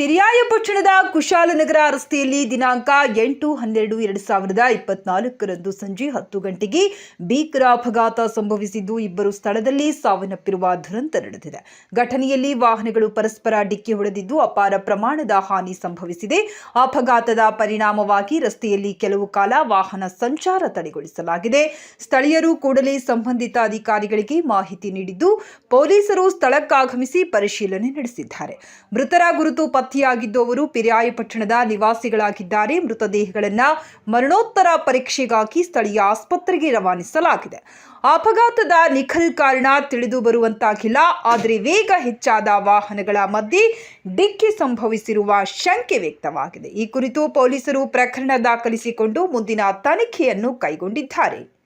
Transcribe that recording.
ಪಿರಿಯಾಯಪಟ್ಟಣದ ಕುಶಾಲನಗರ ರಸ್ತೆಯಲ್ಲಿ ದಿನಾಂಕ ಎಂಟು, ಹನ್ನೆರಡು, ಎರಡು ಸಾವಿರದ ಇಪ್ಪತ್ನಾಲ್ಕರಂದು ಸಂಜೆ ಹತ್ತು ಗಂಟೆಗೆ ಭೀಕರ ಅಪಘಾತ ಸಂಭವಿಸಿದ್ದು ಇಬ್ಬರು ಸ್ಥಳದಲ್ಲಿ ಸಾವನ್ನಪ್ಪಿರುವ ದುರಂತ ನಡೆದಿದೆ. ಘಟನೆಯಲ್ಲಿ ವಾಹನಗಳು ಪರಸ್ಪರ ಡಿಕ್ಕಿ ಹೊಡೆದಿದ್ದು ಅಪಾರ ಪ್ರಮಾಣದ ಹಾನಿ ಸಂಭವಿಸಿದೆ. ಅಪಘಾತದ ಪರಿಣಾಮವಾಗಿ ರಸ್ತೆಯಲ್ಲಿ ಕೆಲವು ಕಾಲ ವಾಹನ ಸಂಚಾರ ತಡೆಗೊಳಿಸಲಾಗಿದೆ. ಸ್ಥಳೀಯರು ಕೂಡಲೇ ಸಂಬಂಧಿತ ಅಧಿಕಾರಿಗಳಿಗೆ ಮಾಹಿತಿ ನೀಡಿದ್ದು, ಪೊಲೀಸರು ಸ್ಥಳಕ್ಕಾಗಮಿಸಿ ಪರಿಶೀಲನೆ ನಡೆಸಿದ್ದಾರೆ. ಮೃತರ ಗುರುತು ಪತ್ತೆಯಾಗಿದ್ದು ಅವರು ಪಿರಿಯಾಯಪಟ್ಟಣದ ನಿವಾಸಿಗಳಾಗಿದ್ದಾರೆ. ಮೃತದೇಹಗಳನ್ನು ಮರಣೋತ್ತರ ಪರೀಕ್ಷೆಗಾಗಿ ಸ್ಥಳೀಯ ಆಸ್ಪತ್ರೆಗೆ ರವಾನಿಸಲಾಗಿದೆ. ಅಪಘಾತದ ನಿಖಲ್ ಕಾರಣ ತಿಳಿದು ಬರುವಂತಾಗಿಲ್ಲ. ಆದರೆ ವೇಗ ಹೆಚ್ಚಾದ ವಾಹನಗಳ ಮಧ್ಯೆ ಡಿಕ್ಕಿ ಸಂಭವಿಸಿರುವ ಶಂಕೆ ವ್ಯಕ್ತವಾಗಿದೆ. ಈ ಕುರಿತು ಪೊಲೀಸರು ಪ್ರಕರಣ ದಾಖಲಿಸಿಕೊಂಡು ಮುಂದಿನ ತನಿಖೆಯನ್ನು ಕೈಗೊಂಡಿದ್ದಾರೆ.